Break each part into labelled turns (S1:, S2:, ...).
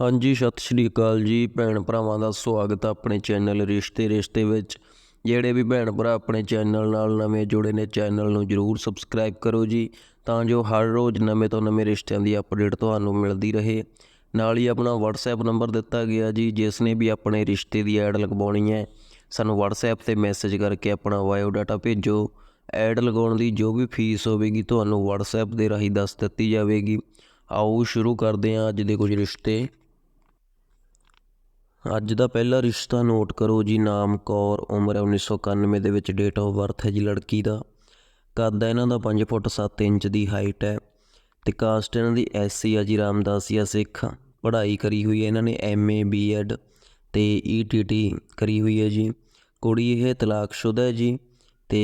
S1: ਹਾਂਜੀ, ਸਤਿ ਸ਼੍ਰੀ ਅਕਾਲ ਜੀ। ਭੈਣ ਭਰਾਵਾਂ ਦਾ ਸਵਾਗਤ ਹੈ ਆਪਣੇ ਚੈਨਲ ਰਿਸ਼ਤੇ ਰਿਸ਼ਤੇ ਵਿੱਚ। ਜਿਹੜੇ ਵੀ ਭੈਣ ਭਰਾ ਆਪਣੇ ਚੈਨਲ ਨਾਲ ਨਵੇਂ ਜੁੜੇ ਨੇ, ਚੈਨਲ ਨੂੰ ਜਰੂਰ ਸਬਸਕ੍ਰਾਈਬ ਕਰੋ ਜੀ, ਤਾਂ ਜੋ ਹਰ ਰੋਜ਼ ਨਵੇਂ ਤੋਂ ਨਵੇਂ ਰਿਸ਼ਤਿਆਂ ਦੀ ਅਪਡੇਟ ਤੁਹਾਨੂੰ ਮਿਲਦੀ ਰਹੇ। ਨਾਲ ਹੀ ਆਪਣਾ WhatsApp ਨੰਬਰ ਦਿੱਤਾ ਗਿਆ ਜੀ, ਜਿਸ ਨੇ ਵੀ ਆਪਣੇ ਰਿਸ਼ਤੇ ਦੀ ਐਡ ਲਗਵਾਉਣੀ ਹੈ। ਸਾਨੂੰ WhatsApp ਤੇ ਮੈਸੇਜ ਕਰਕੇ ਆਪਣਾ ਬਾਇਓ ਡਾਟਾ ਭੇਜੋ। ਐਡ ਲਗਾਉਣ ਦੀ ਜੋ ਵੀ ਫੀਸ ਹੋਵੇਗੀ, ਤੁਹਾਨੂੰ WhatsApp ਦੇ ਰਾਹੀਂ ਦੱਸ ਦਿੱਤੀ ਜਾਵੇਗੀ। ਆਓ ਸ਼ੁਰੂ ਕਰਦੇ ਹਾਂ ਅੱਜ ਦੇ ਕੁਝ ਰਿਸ਼ਤੇ। ਅੱਜ ਦਾ ਪਹਿਲਾ ਰਿਸ਼ਤਾ ਨੋਟ ਕਰੋ ਜੀ, ਨਾਮ ਕੌਰ, ਉਮਰ ਹੈ 1991 ਦੇ ਵਿੱਚ ਡੇਟ ਆਫ ਬਰਥ ਹੈ ਜੀ ਲੜਕੀ ਦਾ। ਕੱਦ ਹੈ ਇਹਨਾਂ ਦਾ 5 ਫੁੱਟ 7 ਇੰਚ ਦੀ ਹਾਈਟ ਹੈ ਤੇ ਕਾਸਟ ਇਹਨਾਂ ਦੀ ਐਸਸੀ ਆ ਜੀ ਰਾਮਦਾਸੀਆ ਸਿੱਖ। ਪੜ੍ਹਾਈ ਕਰੀ ਹੋਈ ਹੈ, ਇਹਨਾਂ ਨੇ ਐਮਏ ਬੀਐਡ ਤੇ ਈਟੀਟੀ ਕਰੀ ਹੋਈ ਹੈ ਜੀ। ਕੁੜੀ ਇਹ ਤਲਾਕਸ਼ੁਦਾ ਹੈ ਜੀ ਤੇ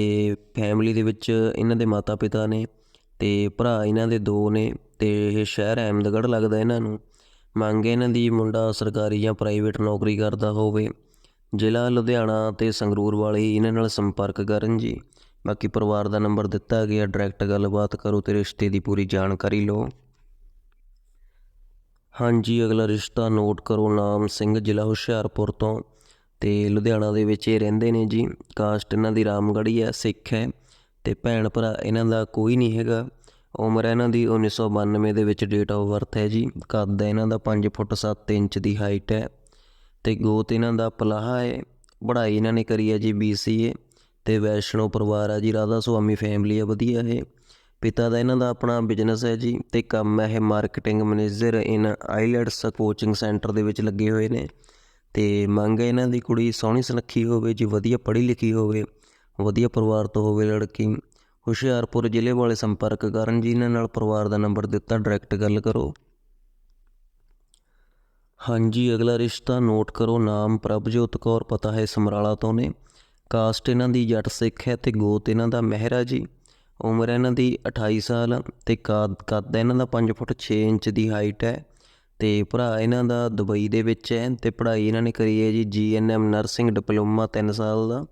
S1: ਫੈਮਿਲੀ ਦੇ ਵਿੱਚ ਇਹਨਾਂ ਦੇ ਮਾਤਾ ਪਿਤਾ ਨੇ ਤੇ ਭਰਾ ਇਹਨਾਂ ਦੇ ਦੋ ਨੇ ਤੇ ਇਹ ਸ਼ਹਿਰ ਅਹਿਮਦਗੜ੍ਹ ਲੱਗਦਾ ਇਹਨਾਂ ਨੂੰ। ਮੰਗ ਇਹਨਾਂ ਦੀ ਮੁੰਡਾ ਸਰਕਾਰੀ ਜਾਂ ਪ੍ਰਾਈਵੇਟ ਨੌਕਰੀ ਕਰਦਾ ਹੋਵੇ। ਜ਼ਿਲ੍ਹਾ ਲੁਧਿਆਣਾ ਤੇ ਸੰਗਰੂਰ ਵਾਲੇ ਇਹਨਾਂ ਨਾਲ ਸੰਪਰਕ ਕਰਨ ਜੀ। ਬਾਕੀ ਪਰਿਵਾਰ ਦਾ ਨੰਬਰ ਦਿੱਤਾ ਗਿਆ, ਡਾਇਰੈਕਟ ਗੱਲਬਾਤ ਕਰੋ ਤੇ ਰਿਸ਼ਤੇ ਦੀ ਪੂਰੀ ਜਾਣਕਾਰੀ ਲਓ। ਹਾਂਜੀ, ਅਗਲਾ ਰਿਸ਼ਤਾ ਨੋਟ ਕਰੋ, ਨਾਮ ਸਿੰਘ, ਜ਼ਿਲ੍ਹਾ ਹੁਸ਼ਿਆਰਪੁਰ ਤੋਂ। ਤੇ ਲੁਧਿਆਣਾ ਦੇ ਵਿੱਚ ਇਹ ਰਹਿੰਦੇ ਨੇ ਜੀ। ਕਾਸਟ ਇਹਨਾਂ ਦੀ ਰਾਮਗੜ੍ਹੀ ਹੈ ਸਿੱਖ ਹੈ ਤੇ ਭੈਣ ਭਰਾ ਇਹਨਾਂ ਦਾ ਕੋਈ ਨਹੀਂ ਹੈਗਾ। ਉਮਰ ਇਹਨਾਂ ਦੀ 1992 ਦੇ ਵਿੱਚ ਡੇਟ ਆਫ ਬਰਥ ਹੈ ਜੀ। ਕੱਦ ਹੈ ਇਹਨਾਂ ਦਾ 5 ਫੁੱਟ 7 ਇੰਚ ਦੀ ਹਾਈਟ ਹੈ ਤੇ ਗੋਤ ਇਹਨਾਂ ਦਾ ਪਲਾਹਾ ਹੈ। ਪੜ੍ਹਾਈ ਇਹਨਾਂ ਨੇ ਕਰੀ ਹੈ ਜੀ BCA ਤੇ ਵੈਸ਼ਨੋ ਪਰਿਵਾਰ ਆ ਜੀ। ਰਾਧਾ ਸੁਆਮੀ ਫੈਮਿਲੀ ਹੈ, ਵਧੀਆ ਇਹ। ਪਿਤਾ ਦਾ ਇਹਨਾਂ ਦਾ ਆਪਣਾ ਬਿਜ਼ਨਸ ਹੈ ਜੀ ਤੇ ਕੰਮ ਹੈ ਇਹ marketing manager in IELTS coaching centre ਦੇ ਵਿੱਚ ਲੱਗੇ ਹੋਏ ਨੇ। ਤੇ ਮੰਗ ਹੈ ਇਹਨਾਂ ਦੀ ਕੁੜੀ ਸੋਹਣੀ ਸੁਨੱਖੀ ਹੋਵੇ ਜੀ, ਵਧੀਆ ਪੜ੍ਹੀ ਲਿਖੀ ਹੋਵੇ, ਵਧੀਆ ਪਰਿਵਾਰ ਤੋਂ ਹੋਵੇ ਲੜਕੀ। ਹੁਸ਼ਿਆਰਪੁਰ ਜ਼ਿਲ੍ਹੇ ਵਾਲੇ ਸੰਪਰਕ ਕਰਨ ਜੀ ਇਹਨਾਂ ਨਾਲ ਪਰਿਵਾਰ ਦਾ ਨੰਬਰ ਦਿੱਤਾ ਡਾਇਰੈਕਟ ਗੱਲ ਕਰੋ। ਹਾਂਜੀ, ਅਗਲਾ ਰਿਸ਼ਤਾ ਨੋਟ ਕਰੋ, ਨਾਮ ਪ੍ਰਭਜੋਤ ਕੌਰ, ਪਤਾ ਹੈ ਸਮਰਾਲਾ ਤੋਂ ਨੇ। ਕਾਸਟ ਇਹਨਾਂ ਦੀ ਜੱਟ ਸਿੱਖ ਹੈ ਤੇ ਗੋਤ ਇਹਨਾਂ ਦਾ ਮਹਿਰਾ ਜੀ। ਉਮਰ ਇਹਨਾਂ ਦੀ 28 ਸਾਲ ਤੇ ਕੱਦ ਕੱਦ ਇਹਨਾਂ ਦਾ 5 ਫੁੱਟ 6 ਇੰਚ ਦੀ ਹਾਈਟ ਹੈ। ਤੇ ਭਰਾ ਇਹਨਾਂ ਦਾ ਦੁਬਈ ਦੇ ਵਿੱਚ ਹੈ ਤੇ ਪੜ੍ਹਾਈ ਇਹਨਾਂ ਨੇ ਕਰੀ ਹੈ ਜੀ ਜੀਐਨਐਮ ਨਰਸਿੰਗ ਡਿਪਲੋਮਾ 3 ਸਾਲ ਦਾ।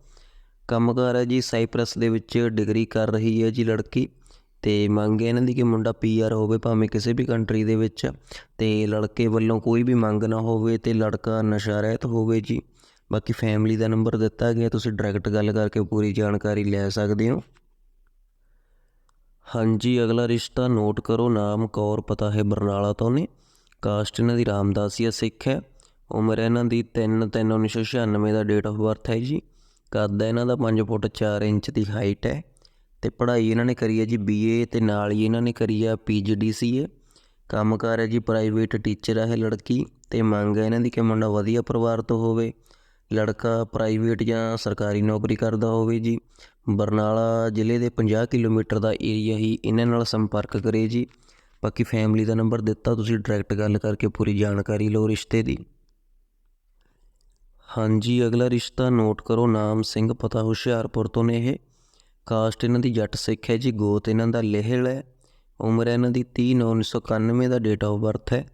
S1: ਕੰਮਕਾਰ ਹੈ ਜੀ, ਸਾਈਪ੍ਰਸ ਦੇ ਵਿੱਚ ਡਿਗਰੀ ਕਰ ਰਹੀ ਹੈ ਜੀ ਲੜਕੀ ਤੇ ਮੰਗ ਹੈ ਇਹਨਾਂ ਦੀ ਕਿ ਮੁੰਡਾ ਪੀਆਰ ਹੋਵੇ, ਭਾਵੇਂ ਕਿਸੇ ਵੀ ਕੰਟਰੀ ਦੇ ਵਿੱਚ। ਤੇ ਲੜਕੇ ਵੱਲੋਂ ਕੋਈ ਵੀ ਮੰਗ ਨਾ ਹੋਵੇ ਤੇ ਲੜਕਾ ਨਸ਼ਾ ਰਹਿਤ ਹੋਵੇ ਜੀ। ਬਾਕੀ ਫੈਮਿਲੀ ਦਾ ਨੰਬਰ ਦਿੱਤਾ ਗਿਆ, ਤੁਸੀਂ ਡਾਇਰੈਕਟ ਗੱਲ ਕਰਕੇ ਪੂਰੀ ਜਾਣਕਾਰੀ ਲੈ ਸਕਦੇ ਹੋ। ਹਾਂਜੀ, ਅਗਲਾ ਰਿਸ਼ਤਾ ਨੋਟ ਕਰੋ, ਨਾਮ ਕੌਰ, ਪਤਾ ਹੈ ਬਰਨਾਲਾ ਤੋਂ ਨੇ। ਕਾਸਟ ਇਹਨਾਂ ਦੀ ਰਾਮਦਾਸੀਆ ਸਿੱਖ ਹੈ। ਉਮਰ ਇਹਨਾਂ ਦੀ 3 3 1996 ਦਾ ਡੇਟ ਆਫ ਬਰਥ ਹੈ ਜੀ। ਕੱਦ ਹੈ ਇਹਨਾਂ ਦਾ 5 ਫੁੱਟ 4 ਇੰਚ ਦੀ ਹਾਈਟ ਹੈ ਤੇ ਪੜ੍ਹਾਈ ਇਹਨਾਂ ਨੇ ਕਰੀ ਹੈ ਜੀ ਬੀਏ ਤੇ ਨਾਲ ਹੀ ਇਹਨਾਂ ਨੇ ਕਰੀ ਆ ਪੀਜੀਡੀਸੀਏ ਕੰਮਕਾਰ ਹੈ ਜੀ ਪ੍ਰਾਈਵੇਟ ਟੀਚਰ ਹੈ ਇਹ ਲੜਕੀ ਤੇ ਮੰਗ ਹੈ ਇਹਨਾਂ ਦੀ ਕਿ ਮੁੰਡਾ ਵਧੀਆ ਪਰਿਵਾਰ ਤੋਂ ਹੋਵੇ। ਲੜਕਾ ਪ੍ਰਾਈਵੇਟ ਜਾਂ ਸਰਕਾਰੀ ਨੌਕਰੀ ਕਰਦਾ ਹੋਵੇ ਜੀ। ਬਰਨਾਲਾ ਜ਼ਿਲ੍ਹੇ ਦੇ 50 ਕਿਲੋਮੀਟਰ ਦਾ ਏਰੀਆ ਹੀ ਇਹਨਾਂ ਨਾਲ ਸੰਪਰਕ ਕਰੇ ਜੀ। ਬਾਕੀ ਫੈਮਿਲੀ ਦਾ ਨੰਬਰ ਦਿੱਤਾ, ਤੁਸੀਂ ਡਾਇਰੈਕਟ ਗੱਲ ਕਰਕੇ ਪੂਰੀ ਜਾਣਕਾਰੀ ਲਓ ਰਿਸ਼ਤੇ ਦੀ। ਹਾਂਜੀ, ਅਗਲਾ ਰਿਸ਼ਤਾ ਨੋਟ ਕਰੋ, ਨਾਮ ਸਿੰਘ ਪਤਾ ਹੁਸ਼ਿਆਰਪੁਰ ਤੋਂ ਨੇ ਇਹ। ਕਾਸਟ ਇਹਨਾਂ ਦੀ ਜੱਟ ਸਿੱਖ ਹੈ ਜੀ, ਗੋਤ ਇਹਨਾਂ ਦਾ ਲਹਿਲ ਹੈ। ਉਮਰ ਇਹਨਾਂ ਦੀ 30 9 1991 ਦਾ ਡੇਟ ਆਫ ਬਰਥ ਹੈ।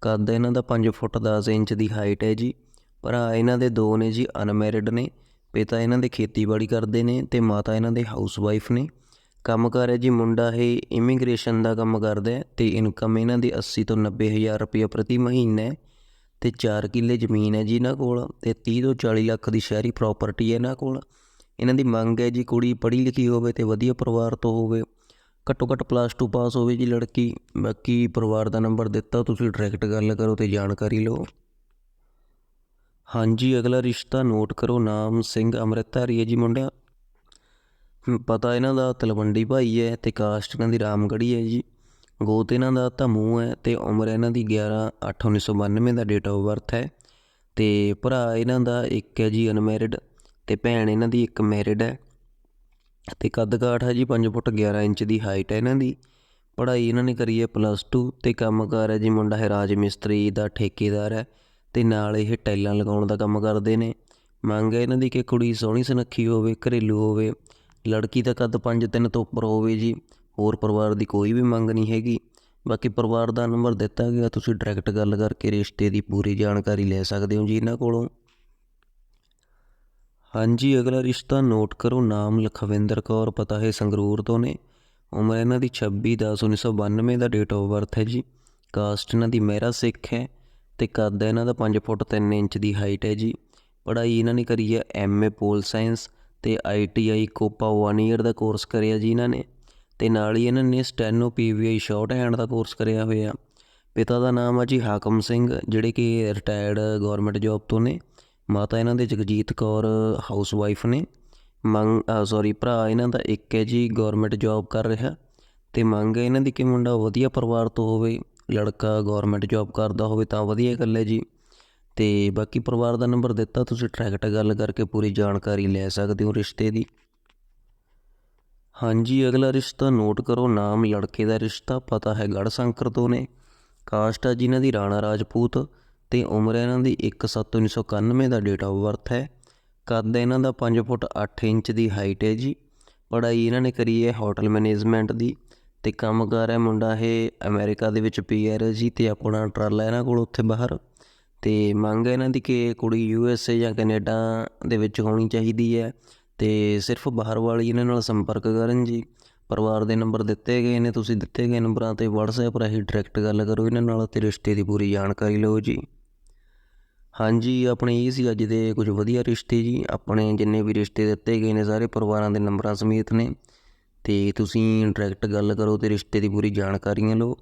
S1: ਕੱਦ ਇਹਨਾਂ ਦਾ 5 ਫੁੱਟ 10 ਇੰਚ ਦੀ ਹਾਈਟ ਹੈ ਜੀ। ਭਰਾ ਇਹਨਾਂ ਦੇ ਦੋ ਨੇ ਜੀ ਅਨਮੈਰਿਡ ਨੇ। ਪਿਤਾ ਇਹਨਾਂ ਦੇ ਖੇਤੀਬਾੜੀ ਕਰਦੇ ਨੇ ਤੇ ਮਾਤਾ ਇਹਨਾਂ ਦੇ ਹਾਊਸ ਵਾਈਫ ਨੇ। ਕੰਮਕਾਰ ਹੈ ਜੀ, ਮੁੰਡਾ ਇਹ ਇਮੀਗ੍ਰੇਸ਼ਨ ਦਾ ਕੰਮ ਕਰਦਾ ਹੈ ਤੇ ਇਨਕਮ ਇਹਨਾਂ ਦੀ 80 ਤੋਂ 90 ਹਜ਼ਾਰ ਰੁਪਏ ਪ੍ਰਤੀ ਮਹੀਨਾ ਹੈ। ਤੇ 4 ਕਿੱਲੇ ਜ਼ਮੀਨ ਹੈ ਜੀ ਇਹਨਾਂ ਕੋਲ ਤੇ 30 ਤੋਂ 40 ਲੱਖ ਦੀ ਸ਼ਹਿਰੀ ਪ੍ਰਾਪਰਟੀ ਹੈ ਇਹਨਾਂ ਕੋਲ। ਇਹਨਾਂ ਦੀ ਮੰਗ ਹੈ ਜੀ ਕੁੜੀ ਪੜ੍ਹੀ ਲਿਖੀ ਹੋਵੇ ਤੇ ਵਧੀਆ ਪਰਿਵਾਰ ਤੋਂ ਹੋਵੇ। ਘੱਟੋ ਘੱਟ ਪਲੱਸ 2 ਪਾਸ ਹੋਵੇ ਜੀ ਲੜਕੀ। ਬਾਕੀ ਪਰਿਵਾਰ ਦਾ ਨੰਬਰ ਦਿੱਤਾ, ਤੁਸੀਂ ਡਾਇਰੈਕਟ ਗੱਲ ਕਰੋ ਤੇ ਜਾਣਕਾਰੀ ਲਓ। ਹਾਂਜੀ, ਅਗਲਾ ਰਿਸ਼ਤਾ ਨੋਟ ਕਰੋ, ਨਾਮ ਸਿੰਘ ਅੰਮ੍ਰਿਤਧਾਰੀ ਹੈ ਜੀ ਮੁੰਡਿਆ। ਪਤਾ ਇਹਨਾਂ ਦਾ ਤਲਵੰਡੀ ਭਾਈ ਹੈ ਤੇ ਕਾਸਟ ਇਹਨਾਂ ਦੀ ਰਾਮਗੜ੍ਹੀ ਹੈ ਜੀ। ਗੋਤ ਇਹਨਾਂ ਦਾ ਧਮੂ ਹੈ ਤੇ ਉਮਰ ਇਹਨਾਂ ਦੀ 11 8 1992 ਦਾ ਡੇਟ ਆਫ ਬਰਥ ਹੈ ਤੇ ਭਰਾ ਇਹਨਾਂ ਦਾ ਇੱਕ ਹੈ ਜੀ ਅਨਮੈਰਿਡ ਤੇ ਭੈਣ ਇਹਨਾਂ ਦੀ ਇੱਕ ਮੈਰਿਡ ਹੈ ਤੇ ਕੱਦ ਕਾਠ ਹੈ ਜੀ 5 ਫੁੱਟ 11 ਇੰਚ ਦੀ ਹਾਈਟ ਹੈ ਇਹਨਾਂ ਦੀ। ਪੜ੍ਹਾਈ ਇਹਨਾਂ ਨੇ ਕਰੀ ਹੈ ਪਲੱਸ 2 ਤੇ ਕੰਮਕਾਰ ਹੈ ਜੀ ਮੁੰਡਾ ਹੈ ਰਾਜ ਮਿਸਤਰੀ ਦਾ ਠੇਕੇਦਾਰ ਹੈ ਤੇ ਨਾਲ ਇਹ ਟਾਈਲਾਂ ਲਗਾਉਣ ਦਾ ਕੰਮ ਕਰਦੇ ਨੇ। ਮੰਗ ਹੈ ਇਹਨਾਂ ਦੀ ਕਿ ਕੁੜੀ ਸੋਹਣੀ ਸੁਨੱਖੀ ਹੋਵੇ, ਘਰੇਲੂ ਹੋਵੇ, ਲੜਕੀ ਦਾ ਕੱਦ 5-3 ਤੋਂ ਉੱਪਰ ਹੋਵੇ ਜੀ। ਹੋਰ ਪਰਿਵਾਰ ਦੀ ਕੋਈ ਵੀ ਮੰਗ ਨਹੀਂ ਹੈਗੀ। ਬਾਕੀ ਪਰਿਵਾਰ ਦਾ ਨੰਬਰ ਦਿੱਤਾ ਗਿਆ, ਤੁਸੀਂ ਡਾਇਰੈਕਟ ਗੱਲ ਕਰਕੇ ਰਿਸ਼ਤੇ ਦੀ ਪੂਰੀ ਜਾਣਕਾਰੀ ਲੈ ਸਕਦੇ ਹੋ ਜੀ ਇਹਨਾਂ ਕੋਲੋਂ। ਹਾਂਜੀ, ਅਗਲਾ ਰਿਸ਼ਤਾ ਨੋਟ ਕਰੋ, ਨਾਮ ਲਖਵਿੰਦਰ ਕੌਰ, ਪਤਾ ਹੈ ਸੰਗਰੂਰ ਤੋਂ ਨੇ। ਉਮਰ ਇਹਨਾਂ ਦੀ 26 10 1992 ਦਾ ਡੇਟ ਆਫ ਬਰਥ ਹੈ ਜੀ। ਕਾਸਟ ਇਹਨਾਂ ਦੀ ਮਹਿਰਾ ਸਿੱਖ ਹੈ ਤੇ ਕੱਦ ਇਹਨਾਂ ਦਾ 5 ਫੁੱਟ 3 ਇੰਚ ਦੀ ਹਾਈਟ ਹੈ ਜੀ। ਪੜ੍ਹਾਈ ਇਹਨਾਂ ਨੇ ਕਰੀ ਹੈ ਐਮਏ ਪੋਲ ਸਾਇੰਸ ਤੇ ਆਈਟੀਆਈ ਕੋਪਾ 1 ਈਅਰ ਦਾ ਕੋਰਸ ਕਰਿਆ ਜੀ ਇਹਨਾਂ ਨੇ। ਤੇ ਨਾਲ ਹੀ ਇਹਨਾਂ ਨੇ ਸਟੈਨੋ ਪੀਵੀਆਈ ਸ਼ਾਰਟ ਹੈਂਡ ਦਾ ਕੋਰਸ ਕਰਿਆ ਹੋਇਆ। ਪਿਤਾ ਦਾ ਨਾਮ ਆ ਜੀ ਹਾਕਮ ਸਿੰਘ, ਜਿਹੜੇ ਕਿ ਰਿਟਾਇਰਡ ਗਵਰਨਮੈਂਟ ਜੌਬ ਤੋਂ ਨੇ। ਮਾਤਾ ਇਹਨਾਂ ਦੇ ਜਗਜੀਤ ਕੌਰ ਹਾਊਸ ਵਾਈਫ ਨੇ। ਮੰਗ ਸੌਰੀ ਭਰਾ ਇਹਨਾਂ ਦਾ ਇੱਕ ਹੈ ਜੀ ਗਵਰਨਮੈਂਟ ਜੌਬ ਕਰ ਰਿਹਾ। ਤੇ ਮੰਗ ਹੈ ਇਹਨਾਂ ਦੀ ਕਿ ਮੁੰਡਾ ਵਧੀਆ ਪਰਿਵਾਰ ਤੋਂ ਹੋਵੇ, ਲੜਕਾ ਗਵਰਨਮੈਂਟ ਜੌਬ ਕਰਦਾ ਹੋਵੇ ਤਾਂ ਵਧੀਆ ਗੱਲ ਹੈ ਜੀ। ਤੇ ਬਾਕੀ ਪਰਿਵਾਰ ਦਾ ਨੰਬਰ ਦਿੱਤਾ, ਤੁਸੀਂ ਟਰੈਕਟ ਗੱਲ ਕਰਕੇ ਪੂਰੀ ਜਾਣਕਾਰੀ ਲੈ ਸਕਦੇ ਹੋ ਰਿਸ਼ਤੇ ਦੀ। ਹਾਂਜੀ, ਅਗਲਾ ਰਿਸ਼ਤਾ ਨੋਟ ਕਰੋ, ਨਾਮ ਲੜਕੇ ਦਾ ਰਿਸ਼ਤਾ, ਪਤਾ ਹੈ ਗੜ ਸ਼ੰਕਰ ਤੋਂ ਨੇ। ਕਾਸਟ ਆ ਜਿਨ੍ਹਾਂ ਦੀ ਰਾਣਾ ਰਾਜਪੂਤ ਤੇ ਉਮਰ ਇਹਨਾਂ ਦੀ 1/7/1991 ਦਾ ਡੇਟ ਆਫ ਬਰਥ ਹੈ। ਕੱਦ ਇਹਨਾਂ ਦਾ 5 ਫੁੱਟ 8 ਇੰਚ ਦੀ ਹਾਈਟ ਹੈ ਜੀ। ਪੜ੍ਹਾਈ ਇਹਨਾਂ ਨੇ ਕਰੀ ਹੈ ਹੋਟਲ ਮੈਨੇਜਮੈਂਟ ਦੀ ਤੇ ਕੰਮਕਾਰ ਹੈ ਮੁੰਡਾ ਇਹ ਅਮਰੀਕਾ ਦੇ ਵਿੱਚ ਪੀਆਰ ਹੈ ਜੀ ਤੇ ਆਪਣਾ ਟਰਾਲਾ ਇਹਨਾਂ ਕੋਲ ਉੱਥੇ ਬਾਹਰ। ਤੇ ਮੰਗ ਇਹਨਾਂ ਦੀ ਕਿ ਕੁੜੀ ਯੂ ਐਸ ਏ ਜਾਂ ਕੈਨੇਡਾ ਦੇ ਵਿੱਚ ਹੋਣੀ ਚਾਹੀਦੀ ਹੈ। ਤੇ ਸਿਰਫ ਬਾਹਰ ਵਾਲੀ ਇਹਨਾਂ ਨਾਲ ਸੰਪਰਕ ਕਰਨ ਜੀ। ਪਰਿਵਾਰ ਦੇ ਨੰਬਰ ਦਿੱਤੇ ਗਏ ਨੇ, ਤੁਸੀਂ ਦਿੱਤੇ ਗਏ ਨੰਬਰਾਂ ਤੇ WhatsApp ਰਾਹੀਂ ਡਾਇਰੈਕਟ ਗੱਲ ਕਰੋ ਇਹਨਾਂ ਨਾਲ ਤੇ ਰਿਸ਼ਤੇ ਦੀ ਪੂਰੀ ਜਾਣਕਾਰੀ ਲਓ ਜੀ। ਹਾਂਜੀ, ਆਪਣੇ ਇਹ ਸੀ ਅੱਜ ਦੇ ਕੁਝ ਵਧੀਆ ਰਿਸ਼ਤੇ ਜੀ। ਆਪਣੇ ਜਿੰਨੇ ਵੀ ਰਿਸ਼ਤੇ ਦਿੱਤੇ ਗਏ ਨੇ, ਸਾਰੇ ਪਰਿਵਾਰਾਂ ਦੇ ਨੰਬਰਾਂ ਸਮੇਤ ਨੇ। ਤੇ ਤੁਸੀਂ ਡਾਇਰੈਕਟ ਗੱਲ ਕਰੋ ਤੇ ਰਿਸ਼ਤੇ ਦੀ ਪੂਰੀ ਜਾਣਕਾਰੀਆਂ ਲਓ।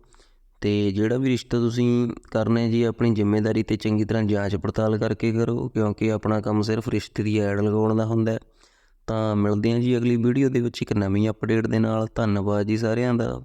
S1: ਤੇ ਜਿਹੜਾ ਵੀ ਰਿਸ਼ਤਾ ਤੁਸੀਂ ਕਰਨਾ ਹੈ ਜੀ, ਆਪਣੀ ਜ਼ਿੰਮੇਵਾਰੀ ਤੇ ਚੰਗੀ ਤਰ੍ਹਾਂ ਜਾਂਚ ਪੜਤਾਲ ਕਰਕੇ ਕਰੋ, ਕਿਉਂਕਿ ਆਪਣਾ ਕੰਮ ਸਿਰਫ ਰਿਸ਼ਤੇ ਦੀ ਐਡ ਲਗਾਉਣ ਦਾ ਹੁੰਦਾ ਹੈ। ਤਾਂ ਮਿਲਦੇ ਹਾਂ ਜੀ ਅਗਲੀ ਵੀਡੀਓ ਦੇ ਵਿੱਚ ਇੱਕ ਨਵੀਂ ਅਪਡੇਟ ਦੇ ਨਾਲ। ਧੰਨਵਾਦ ਜੀ ਸਾਰਿਆਂ ਦਾ।